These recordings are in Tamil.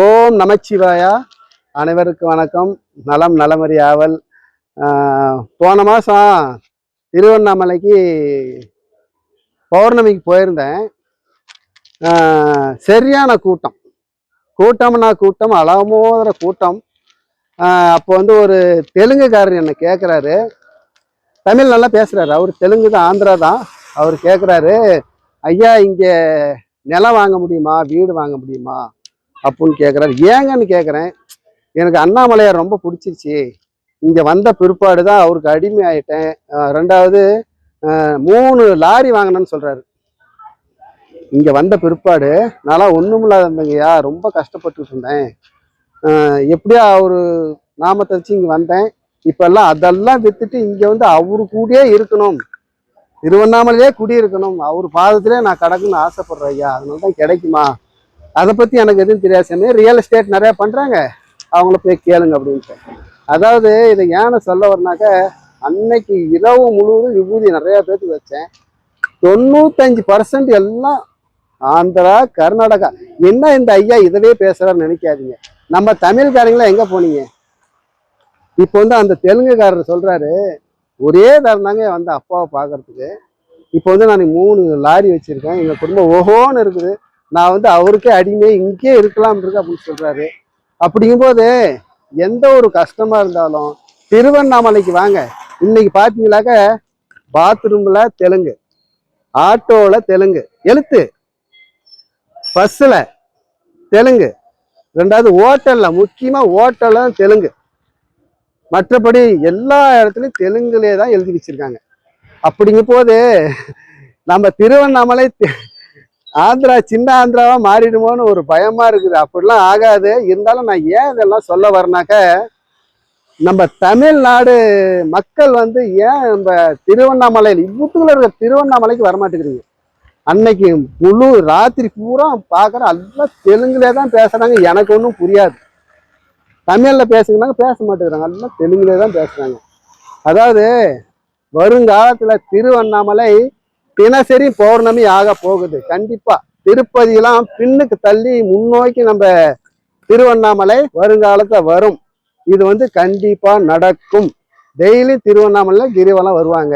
ஓம் நமச்சிவாயா. அனைவருக்கும் வணக்கம். நலம் நலமறி ஆவல். போன மாதம் திருவண்ணாமலைக்கு பௌர்ணமிக்கு போயிருந்தேன். சரியான கூட்டம். கூட்டம்னா கூட்டம் அளமோதுற கூட்டம். அப்போ வந்து ஒரு தெலுங்குக்காரர் என்னை கேட்குறாரு தமிழ் நல்லா பேசுகிறாரு அவர் தெலுங்கு தான் ஆந்திரா தான். அவர் கேட்குறாரு ஐயா இங்கே நிலம் வாங்க முடியுமா? வீடு வாங்க முடியுமா? அப்புடின்னு கேட்குறாரு ஏங்கன்னு கேட்குறேன் எனக்கு அண்ணாமலையார் ரொம்ப பிடிச்சிருச்சு. இங்கே வந்த பிற்பாடு தான் அவருக்கு அடிமை ஆயிட்டேன் ரெண்டாவது மூணு லாரி வாங்கினேன்னு சொல்கிறாரு இங்கே வந்த பிற்பாடு நான்லாம் ஒன்றும் இல்லாத ரொம்ப கஷ்டப்பட்டுட்டு இருந்தேன். எப்படியா எப்படியோ அவர் நாமத்தை வச்சு இங்கே வந்தேன். இப்போல்லாம் அதெல்லாம் விற்றுட்டு இங்கே வந்து அவரு கூடயே இருக்கணும். திருவண்ணாமலையே குடியிருக்கணும். அவர் பாதத்திலே நான் கிடக்குன்னு ஆசைப்படுறேன் ஐயா. அதனால தான் கிடைக்குமா? அதை பற்றி எனக்கு எதுவும் தெரியாது சாமி. ரியல் எஸ்டேட் நிறையா பண்ணுறாங்க அவங்கள போய் கேளுங்க அப்படின்ட்டு. அதாவது இதை ஏன்னு சொல்ல வரனாக்க அன்னைக்கு இரவு முழுவதும் விபூதி நிறையா பேர்த்துக்கு வச்சேன். தொண்ணூத்தஞ்சு பர்சன்ட் எல்லாம் ஆந்திரா கர்நாடகா. என்ன இந்த ஐயா இதவே பேசுகிறான்னு நினைக்காதீங்க. நம்ம தமிழ்காரங்களாம் எங்கே போனீங்க? இப்போ வந்து அந்த தெலுங்குக்காரர் சொல்கிறாரு ஒரே தரம் தாங்க வந்து அப்பாவை பார்க்கறதுக்கு. இப்போ வந்து நான் மூணு லாரி வச்சுருக்கேன். எங்கள் குடும்பம் ஓஹோன்னு இருக்குது. நான் வந்து அவருக்கே அடிமை இங்கேயே இருக்கலாம் இருக்கு அப்படின்னு சொல்றாரு. அப்படிங்கும்போது எந்த ஒரு கஷ்டமா இருந்தாலும் திருவண்ணாமலைக்கு வாங்க. இன்னைக்கு பார்த்தீங்களாக்க பாத்ரூம்ல தெலுங்கு ஆட்டோல தெலுங்கு எழுத்து பஸ்ஸில் தெலுங்கு ரெண்டாவது ஹோட்டல்ல முக்கியமாக ஹோட்டல்ல தெலுங்கு. மற்றபடி எல்லா இடத்துலையும் தெலுங்குலேயே தான் எழுதி வச்சுருக்காங்க. அப்படிங்கும் போது நம்ம திருவண்ணாமலை ஆந்திரா சின்ன ஆந்திராவா மாறிடுமோன்னு ஒரு பயமா இருக்குது. அப்படிலாம் ஆகாது. இருந்தாலும் நான் ஏன் இதெல்லாம் சொல்ல வரேனாக்க நம்ம தமிழ்நாடு மக்கள் வந்து ஏன் நம்ம திருவண்ணாமலையில் இவ்வளோத்துல இருக்க திருவண்ணாமலைக்கு வரமாட்டேங்கிறீங்க? அன்னைக்கு முழு ராத்திரி பூரா பார்க்குற எல்லாம் தெலுங்குலே தான் பேசுகிறாங்க எனக்கு ஒன்றும் புரியாது. தமிழில் பேசுகிறாங்க பேச மாட்டேங்கிறாங்க. எல்லாம் தெலுங்குலே தான் பேசுகிறாங்க அதாவது வருங்காலத்தில் திருவண்ணாமலை தினசரி பௌர்ணமி ஆக போகுது. கண்டிப்பா திருப்பதியெல்லாம் பின்னுக்கு தள்ளி முன்னோக்கி நம்ம திருவண்ணாமலை வருங்காலத்துல வரும். இது வந்து கண்டிப்பா நடக்கும். டெய்லி திருவண்ணாமலை கிரிவலம் வருவாங்க.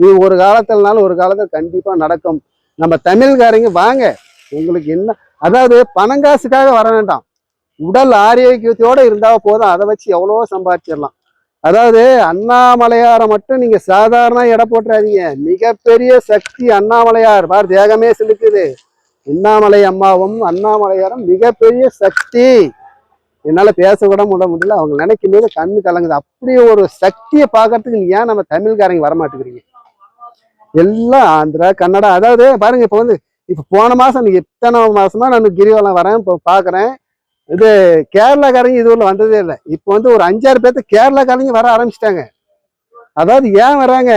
இது ஒரு காலத்துலனாலும் ஒரு காலத்துல கண்டிப்பா நடக்கும். நம்ம தமிழ்காரங்க வாங்க உங்களுக்கு என்ன அதாவது பணங்காசுக்காக வர வேண்டாம். உடல் ஆரோக்கியத்தோட இருந்தா போதும். அதை வச்சு எவ்வளவோ சம்பாதிச்சிடலாம். அதாவது அண்ணாமலையாரை மட்டும் நீங்க சாதாரண எடை போட்டுறாதீங்க. மிகப்பெரிய சக்தி அண்ணாமலையார். பார் தேகமே சிலுக்குது. அண்ணாமலை அம்மாவும் அண்ணாமலையாரும் மிகப்பெரிய சக்தி. என்னால பேச கூட முட முடியல. அவங்க நினைக்கும் போது கண்ணு கலங்குது. அப்படி ஒரு சக்தியை பார்க்கறதுக்கு ஏன் நம்ம தமிழ்காரங்க வரமாட்டேங்கிறீங்க? எல்லாம் ஆந்திரா கன்னடா. அதாவது பாருங்க இப்போ வந்து இப்போ போன மாசம் இத்தனை மாசமா நான் கிரிவலம் வரேன் இப்போ பாக்குறேன். இது கேரளாக்காரங்க இது வந்ததே இல்லை. இப்போ வந்து ஒரு அஞ்சாறு பேர்த்து கேரளாக்காரங்க வர ஆரம்பிச்சிட்டாங்க. அதாவது ஏன் வராங்க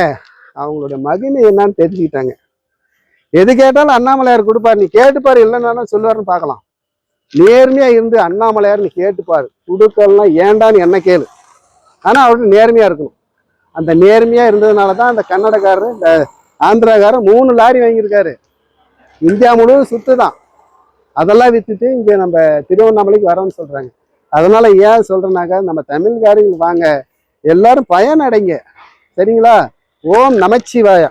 அவங்களோட மகிமை என்னன்னு தெரிஞ்சுக்கிட்டாங்க. எது கேட்டாலும் அண்ணாமலையார் கொடுப்பாரு. நீ கேட்டுப்பாரு இல்லைன்னாலும் சொல்லுவாருன்னு பார்க்கலாம். நேர்மையாக இருந்து அண்ணாமலையார் நீ கேட்டுப்பார் கொடுக்கலாம் ஏண்டான்னு என்ன கேளு. ஆனால் அவருக்கு நேர்மையாக இருக்கணும். அந்த நேர்மையாக இருந்ததுனால தான் அந்த கன்னடக்காரர் இந்த ஆந்திராக்காரர் மூணு லாரி வாங்கியிருக்காரு. இந்தியா முழுவதும் சுத்து தான் அதெல்லாம் விற்றுட்டு இங்கே நம்ம திருவண்ணாமலைக்கு வரோம்னு சொல்றாங்க. அதனால ஏன் சொல்றேனாக்கா நம்ம தமிழ்காரங்க வாங்க எல்லாரும் பயனடைங்க. சரிங்களா? ஓம் நமச்சிவாயா